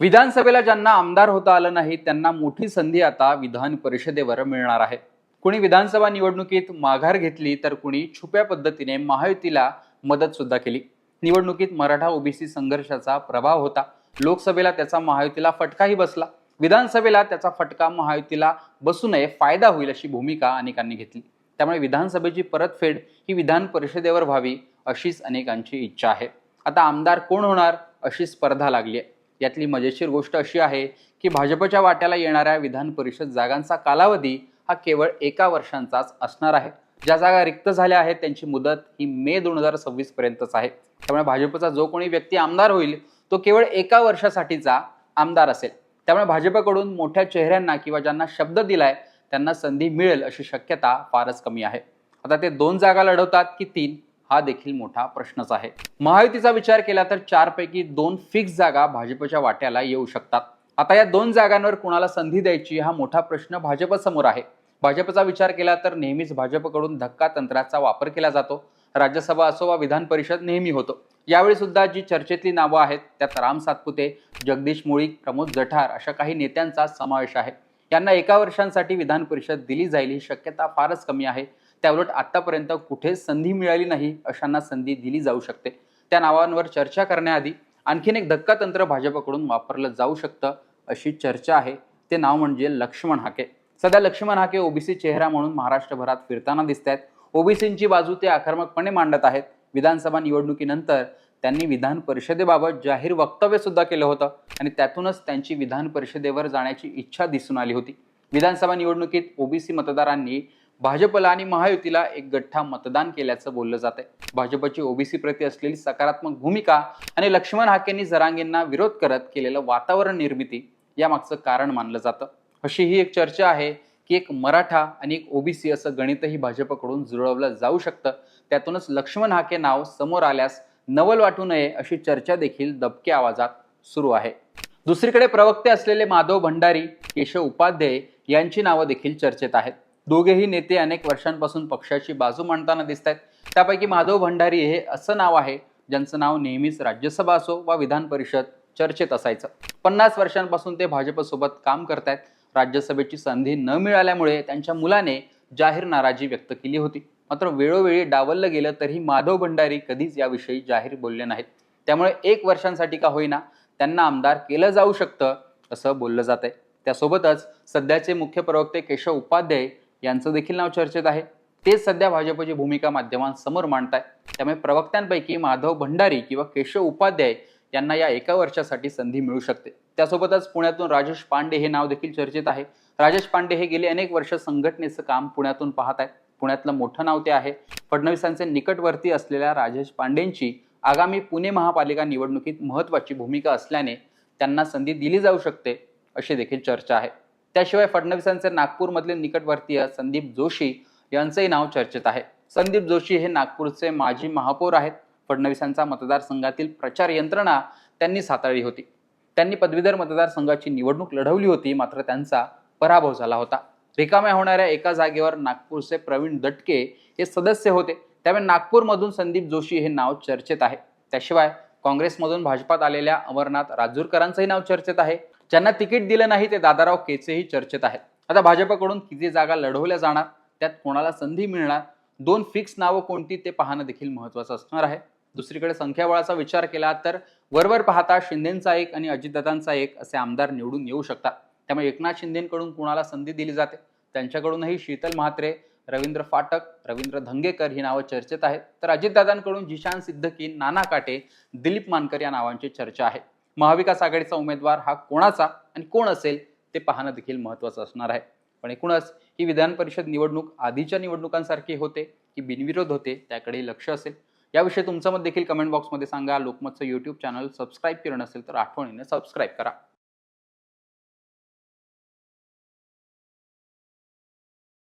विधानसभेला ज्यांना आमदार होता आलं नाही त्यांना मोठी संधी आता विधान परिषदेवर मिळणार आहे. कुणी विधानसभा निवडणुकीत माघार घेतली तर कुणी छुप्या पद्धतीने महायुतीला मदत सुद्धा केली. निवडणुकीत मराठा ओबीसी संघर्षाचा प्रभाव होता. लोकसभेला त्याचा महायुतीला फटकाही बसला. विधानसभेला त्याचा फटका महायुतीला बसू नये फायदा होईल अशी भूमिका अनेकांनी घेतली. त्यामुळे विधानसभेची परतफेड ही विधान परिषदेवर व्हावी अशीच अनेकांची इच्छा आहे. आता आमदार कोण होणार अशी स्पर्धा लागली आहे. यातली मजेशीर गोष्ट अशी आहे की भाजपच्या वाट्याला येणाऱ्या विधान परिषद जागांचा कालावधी हा केवळ एका वर्षांचाच असणार आहे. ज्या जागा रिक्त झाल्या आहेत त्यांची मुदत ही मे दोन हजार सव्वीस पर्यंतच आहे. त्यामुळे भाजपचा जो कोणी व्यक्ती आमदार होईल तो केवळ एका वर्षासाठीचा आमदार असेल. त्यामुळे भाजपकडून मोठ्या चेहऱ्यांना किंवा ज्यांना शब्द दिलाय त्यांना संधी मिळेल अशी शक्यता फारच कमी आहे. आता ते दोन जागा लढवतात की तीन? हा देखील मोठा प्रश्नच आहे. महायुतीचा विचार केला तर चारपैकी दोन फिक्स जागा भाजपच्या वाट्याला येऊ शकतात. आता या दोन जागांवर कुणाला संधी द्यायची हा मोठा प्रश्न भाजपसमोर आहे. भाजपचा विचार केला तर नेहमीच भाजपकडून धक्का तंत्राचा वापर केला जातो. राज्यसभा असो वा विधान परिषद नेहमी होतो. यावेळी सुद्धा जी चर्चेतली नावं आहेत त्यात राम सातपुते जगदीश मुळीक प्रमोद जठार अशा काही नेत्यांचा समावेश आहे. यांना एका वर्षांसाठी विधान परिषद दिली जाईल ही शक्यता फारच कमी आहे. त्याउलट आत्तापर्यंत कुठेच संधी मिळाली नाही अशांना संधी दिली जाऊ शकते. त्या नावांवर चर्चा करण्याआधी आणखीन एक धक्का तंत्र भाजपकडून वापरलं जाऊ शकतं अशी चर्चा आहे. ते नाव म्हणजे लक्ष्मण हाके. सध्या लक्ष्मण हाके ओबीसी चेहरा म्हणून महाराष्ट्रभरात फिरताना दिसत आहेत ओबीसींची बाजू ते आक्रमकपणे मांडत आहेत. विधानसभा निवडणुकीनंतर त्यांनी विधान परिषदेबाबत जाहीर वक्तव्य सुद्धा केलं होतं आणि त्यातूनच त्यांची विधान परिषदेवर जाण्याची इच्छा दिसून आली होती. विधानसभा निवडणुकीत ओबीसी मतदारांनी भाजपला आणि महायुतीला एक गठ्ठा मतदान केल्याचं बोललं जात आहे भाजपची ओबीसी प्रती असलेली सकारात्मक भूमिका आणि लक्ष्मण हाकेंनी जरांगेंना विरोध करत केलेलं वातावरण निर्मिती यामागचं कारण मानलं जातं. अशी ही एक चर्चा आहे की एक मराठा आणि एक ओबीसी असं गणितही भाजपकडून जुळवलं जाऊ शकतं. त्यातूनच लक्ष्मण हाके नाव समोर आल्यास नवल वाटू नये अशी चर्चा देखील दबक्या आवाजात सुरू आहे. दुसरीकडे प्रवक्ते असलेले माधव भंडारी केशव उपाध्याय यांची नावं देखील चर्चेत आहेत. दोघेही नेते अनेक वर्षांपासून पक्षाची बाजू मांडताना दिसत आहेत त्यापैकी माधव भंडारी हे असं नाव आहे ज्यांचं नाव नेहमीच राज्यसभा असो वा विधान परिषद चर्चेत असायचं. पन्नास वर्षांपासून ते भाजपसोबत काम करतायत. राज्यसभेची संधी न मिळाल्यामुळे त्यांच्या मुलाने जाहीर नाराजी व्यक्त केली होती. मात्र वेळोवेळी डावललं गेलं तरी माधव भंडारी कधीच याविषयी जाहीर बोलले नाहीत. त्यामुळे एक वर्षांसाठी का होईना त्यांना आमदार केलं जाऊ शकतं असं बोललं जात आहे त्यासोबतच सध्याचे मुख्य प्रवक्ते केशव उपाध्याय यांचं देखील नाव चर्चेत आहे. तेच सध्या भाजपची भूमिका माध्यमांसमोर मांडताय त्यामुळे प्रवक्त्यांपैकी माधव भंडारी किंवा केशव उपाध्याय यांना या एका वर्षासाठी संधी मिळू शकते. त्यासोबतच पुण्यातून राजेश पांडे हे नाव देखील चर्चेत आहे. राजेश पांडे हे गेले अनेक वर्ष संघटनेचं काम पुण्यातून पाहत आहेत पुण्यातलं मोठं नाव ते आहे. फडणवीसांचे निकटवर्ती असलेल्या राजेश पांडेंची आगामी पुणे महापालिका निवडणुकीत महत्वाची भूमिका असल्याने त्यांना संधी दिली जाऊ शकते अशी देखील चर्चा आहे. त्याशिवाय फडणवीसांचे नागपूरमधले निकटवर्तीय संदीप जोशी यांचंही नाव चर्चेत आहे. संदीप जोशी हे नागपूरचे माजी महापौर आहेत. फडणवीसांचा मतदारसंघातील प्रचार यंत्रणा त्यांनी साताळली होती. त्यांनी पदवीधर मतदारसंघाची निवडणूक लढवली होती मात्र त्यांचा पराभव झाला होता. रिकाम्या होणाऱ्या एका जागेवर नागपूरचे प्रवीण दटके हे सदस्य होते. त्यामुळे नागपूरमधून संदीप जोशी हे नाव चर्चेत आहे. त्याशिवाय काँग्रेसमधून भाजपात आलेल्या अमरनाथ राजूरकरांचंही नाव चर्चेत आहे. ज्यांना तिकीट दिलं नाही ते दादाराव केचेही चर्चेत आहेत. आता भाजपकडून किती जागा लढवल्या जाणार त्यात कोणाला संधी मिळणार दोन फिक्स नावं कोणती ते पाहणं देखील महत्वाचं असणार आहे. दुसरीकडे संख्याबळाचा विचार केला तर वरवर पाहता शिंदेंचा एक आणि अजितदादांचा एक असे आमदार निवडून येऊ शकतात. त्यामुळे एकनाथ शिंदेकडून कोणाला संधी दिली जाते? त्यांच्याकडूनही शीतल म्हात्रे रवींद्र फाटक रवींद्र धंगेकर ही नावं चर्चेत आहेत. तर अजितदादांकडून जिशान सिद्दकी नाना काटे दिलीप मानकर या नावांची चर्चा आहे. महाविकास आघाडीचा उमेदवार हा कोणाचा आणि कोण असेल ते पाहणं देखील महत्त्वाचं असणार आहे. पण एकूणच ही विधान परिषद निवडणूक आधीच्या निवडणुकांसारखी होते की बिनविरोध होते त्याकडे लक्ष असेल. याविषयी तुमचं मत देखील कमेंट बॉक्समध्ये सांगा. लोकमतचं यूट्यूब चॅनल सबस्क्राईब केलं नसेल तर आठवणीने सबस्क्राईब करा.